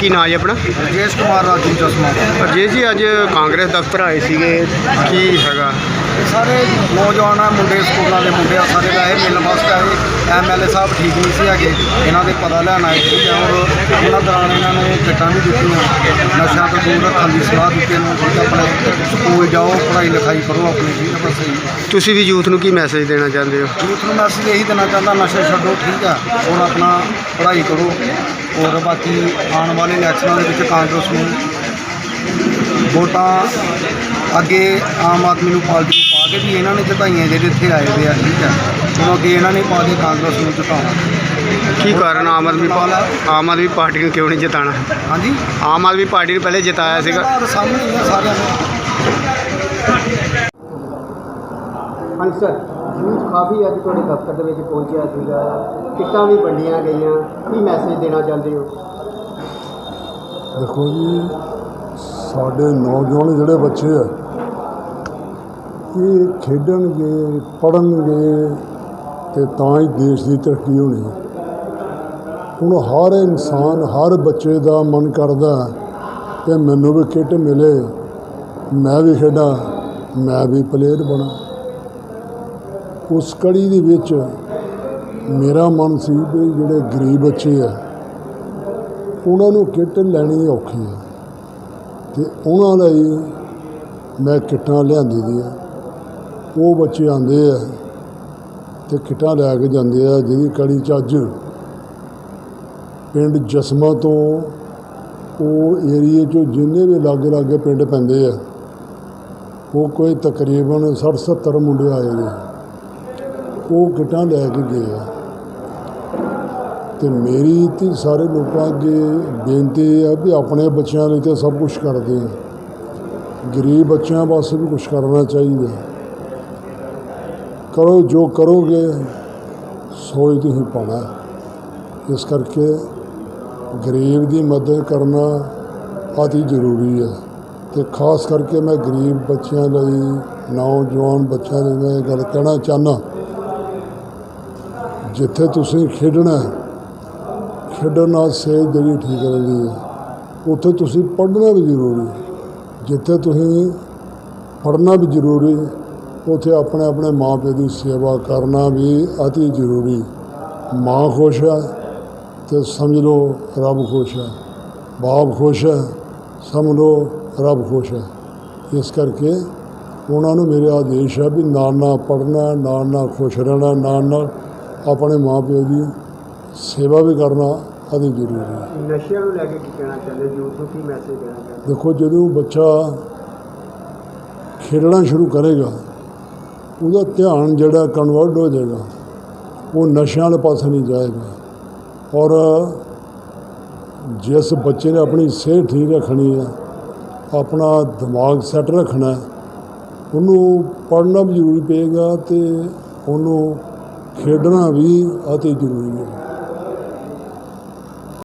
ਕੀ ਨਾਂ ਜੀ ਆਪਣਾ? ਰਜੇਸ਼ ਕੁਮਾਰ ਰਾਜੂ ਚਸ਼ਮਾ ਅਜੇ ਜੀ ਅੱਜ ਕਾਂਗਰਸ ਦਫ਼ਤਰ ਆਏ ਸੀਗੇ। ਕੀ ਹੈਗਾ? ਇਹ ਸਾਰੇ ਨੌਜਵਾਨ ਆ ਮੁੰਡੇ ਸਕੂਲਾਂ ਦੇ ਮੁੰਡੇ ਆ ਸਾਰੇ ਦਾ ਇਹ ਮਿਲਣ ਵਾਸਤੇ ਆਏ ਐਮਐਲਏ ਸਾਹਿਬ ਠੀਕ ਨਹੀਂ ਸੀ ਹੈਗੇ ਇਹਨਾਂ ਦੇ ਪਤਾ ਲੈਣ ਆਏ ਸੀ ਔਰ ਉਹਨਾਂ ਦੌਰਾਨ ਇਹਨਾਂ ਨੂੰ ਕਿੱਟਾਂ ਵੀ ਦਿੱਤੀਆਂ। ਨਸ਼ਿਆਂ ਤੋਂ ਦੂਰ ਰੱਖਣ ਦੀ ਸਲਾਹ ਦਿੱਤੀ ਇਹਨਾਂ ਨੂੰ ਆਪਣੇ ਸਕੂਲ ਜਾਓ ਪੜ੍ਹਾਈ ਲਿਖਾਈ ਕਰੋ ਆਪਣੀ ਜੀ ਬਸ ਇਹੀ ਤੁਸੀਂ ਵੀ ਯੂਥ ਨੂੰ ਕੀ ਮੈਸੇਜ ਦੇਣਾ ਚਾਹੁੰਦੇ ਹੋ? ਯੂਥ ਨੂੰ ਮੈਸੇਜ ਇਹੀ ਦੇਣਾ ਚਾਹੁੰਦਾ ਨਸ਼ੇ ਛੱਡੋ ਠੀਕ ਆ। ਹੁਣ ਆਪਣਾ ਪੜ੍ਹਾਈ ਕਰੋ। ਔਰ ਬਾਕੀ ਆਉਣ ਵਾਲੇ ਇਲੈਕਸ਼ਨਾਂ ਦੇ ਵਿੱਚ ਕਾਂਗਰਸ ਨੂੰ ਵੋਟਾਂ ਅੱਗੇ ਆਮ ਆਦਮੀ ਨੂੰ ਪਾਰਟੀ ਕੇ ਵੀ ਇਹਨਾਂ ਨੇ ਜਿਤਾਈਆਂ ਜਿਹੜੇ ਇੱਥੇ ਆਏ ਦੇ ਆ ਠੀਕ ਆ। ਹੁਣ ਅੱਗੇ ਇਹਨਾਂ ਨੇ ਪਾ ਕੇ ਕਾਂਗਰਸ ਨੂੰ ਜਿਤਾਉਣਾ। ਕੀ ਕਾਰਨ ਆਮ ਆਦਮੀ ਪਾ- ਆਮ ਆਦਮੀ ਪਾਰਟੀ ਨੂੰ ਕਿਉਂ ਨਹੀਂ ਜਿਤਾਣਾ ਹਾਂਜੀ? ਆਮ ਆਦਮੀ ਪਾਰਟੀ ਨੂੰ ਪਹਿਲੇ ਜਿਤਾਇਆ ਸੀਗਾ। ਆਧਾਰ ਸਾਹਮਣੇ ਹੀ ਆ ਸਾਰਿਆਂ ਦੇ ਹਾਂਜੀ ਸਰ ਯੂਥ ਕਾਫੀ ਅੱਜ ਤੁਹਾਡੇ ਦਫ਼ਤਰ ਦੇ ਵਿੱਚ ਪਹੁੰਚਿਆ ਸੀਗਾ। ਕਿੱਟਾਂ ਵੀ ਵੰਡੀਆਂ ਗਈਆਂ। ਕੀ ਮੈਸੇਜ ਦੇਣਾ ਚਾਹੁੰਦੇ ਹੋ? ਦੇਖੋ ਜੀ ਸਾਡੇ ਨੌਜਵਾਨ ਜਿਹੜੇ ਬੱਚੇ ਆ ਇਹ ਖੇਡਣਗੇ, ਪੜ੍ਹਨਗੇ ਤੇ ਤਾਂ ਹੀ ਦੇਸ਼ ਦੀ ਤਰੱਕੀ ਹੋਣੀ ਹੈ। ਹੁਣ ਹਰ ਇਨਸਾਨ, ਹਰ ਬੱਚੇ ਦਾ ਮਨ ਕਰਦਾ ਕਿ ਮੈਨੂੰ ਵੀ ਕਿੱਟ ਮਿਲੇ, ਮੈਂ ਵੀ ਖੇਡਾਂ, ਮੈਂ ਵੀ ਪਲੇਅਰ ਬਣਾ। ਉਸ ਕੜੀ ਦੇ ਵਿੱਚ ਮੇਰਾ ਮਨ ਸੀ ਵੀ ਜਿਹੜੇ ਗਰੀਬ ਬੱਚੇ ਆ, ਉਹਨਾਂ ਨੂੰ ਕਿੱਟ ਲੈਣੀ ਔਖੀ ਹੈ ਤੇ ਉਹਨਾਂ ਲਈ ਮੈਂ ਕਿੱਟਾਂ ਲਿਆਂਦੀ ਦੀਆਂ। ਉਹ ਬੱਚੇ ਆਉਂਦੇ ਆ ਤੇ ਕਿੱਟਾਂ ਲੈ ਕੇ ਜਾਂਦੇ ਆ, ਜਿਹਦੀ ਕੜੀ ਚ ਅੱਜ ਪਿੰਡ ਜਸਮਾ ਤੋਂ ਉਹ ਏਰੀਏ ਚੋਂ ਜਿੰਨੇ ਵੀ ਲਾਗੇ ਲਾਗੇ ਪਿੰਡ ਪੈਂਦੇ ਆ, ਉਹ ਕੋਈ ਤਕਰੀਬਨ 60 70 ਮੁੰਡੇ ਆਏ ਨੇ। ਉਹ ਕਿੱਟਾਂ ਲੈ ਕੇ ਗਏ ਆ। ਤੇ ਮੇਰੀ ਤੇ ਸਾਰੇ ਲੋਕਾਂ ਅੱਗੇ ਬੇਨਤੀ ਇਹ ਹੈ ਵੀ ਆਪਣੇ ਬੱਚਿਆਂ ਲਈ ਤੇ ਸਭ ਕੁਝ ਕਰਦੇ ਆ। ਗਰੀਬ ਬੱਚਿਆਂ ਵਾਸਤੇ ਵੀ ਕੁਝ ਕਰਨਾ ਚਾਹੀਦਾ। ਕਰੋ, ਜੋ ਕਰੋਗੇ, ਸੋਚ ਤੁਸੀਂ ਪਾਣਾ ਇਸ ਕਰਕੇ ਗਰੀਬ ਦੀ ਮਦਦ ਕਰਨਾ ਅਤੀ ਜ਼ਰੂਰੀ ਹੈ। ਤੇ ਖਾਸ ਕਰਕੇ ਮੈਂ ਗਰੀਬ ਬੱਚਿਆਂ ਲਈ, ਨੌਜਵਾਨ ਬੱਚਿਆਂ ਲਈ ਮੈਂ ਇਹ ਗੱਲ ਕਹਿਣਾ ਚਾਹਨਾ ਜਿੱਥੇ ਤੁਸੀਂ ਖੇਡਣਾ ਖੇਡਣ ਨਾਲ ਸਿਹਤ ਜਿਹੜੀ ਠੀਕ ਰਹਿੰਦੀ ਹੈ, ਉੱਥੇ ਤੁਸੀਂ ਪੜ੍ਹਨਾ ਵੀ ਜ਼ਰੂਰੀ ਜਿੱਥੇ ਤੁਸੀਂ ਪੜ੍ਹਨਾ ਵੀ ਜ਼ਰੂਰੀ ਉੱਥੇ ਆਪਣੇ ਆਪਣੇ ਮਾਂ ਪਿਓ ਦੀ ਸੇਵਾ ਕਰਨਾ ਵੀ ਅਤੀ ਜ਼ਰੂਰੀ। ਮਾਂ ਖੁਸ਼ ਹੈ ਤੇ ਸਮਝ ਲਓ ਰੱਬ ਖੁਸ਼ ਹੈ। ਬਾਪ ਖੁਸ਼ ਹੈ ਸਮਝ ਲਓ ਰੱਬ ਖੁਸ਼ ਹੈ। ਇਸ ਕਰਕੇ ਉਹਨਾਂ ਨੂੰ ਮੇਰੇ ਆਦੇਸ਼ ਹੈ ਵੀ ਨਾਲ ਨਾਲ ਪੜ੍ਹਨਾ ਨਾਲ ਨਾਲ ਖੁਸ਼ ਰਹਿਣਾ ਨਾਲ ਨਾਲ ਆਪਣੇ ਮਾਂ ਪਿਓ ਦੀ ਸੇਵਾ ਵੀ ਕਰਨਾ ਅਤੀ ਜ਼ਰੂਰੀ ਹੈ। ਨਸ਼ਿਆਂ ਨੂੰ ਲੈ ਕੇ ਕੀ ਕਹਿਣਾ ਚਾਹੁੰਦੇ ਯੂਥ ਨੂੰ ਕੀ ਮੈਸੇਜ ਦੇਣਾ ਚਾਹੁੰਦੇ? ਦੇਖੋ ਜਦੋਂ ਬੱਚਾ ਖੇਡਣਾ ਸ਼ੁਰੂ ਕਰੇਗਾ ਉਹਦਾ ਧਿਆਨ ਜਿਹੜਾ ਕਨਵਰਟ ਹੋ ਜਾਏਗਾ ਉਹ ਨਸ਼ਿਆਂ ਵਾਲੇ ਪਾਸੇ ਨਹੀਂ ਜਾਏਗਾ। ਔਰ ਜਿਸ ਬੱਚੇ ਨੇ ਆਪਣੀ ਸਿਹਤ ਠੀਕ ਰੱਖਣੀ ਹੈ ਆਪਣਾ ਦਿਮਾਗ ਸੈੱਟ ਰੱਖਣਾ ਹੈ, ਉਹਨੂੰ ਪੜ੍ਹਨਾ ਵੀ ਜ਼ਰੂਰੀ ਪਏਗਾ ਤੇ ਉਹਨੂੰ ਖੇਡਣਾ ਵੀ ਅਤੀ ਜ਼ਰੂਰੀ ਹੈ।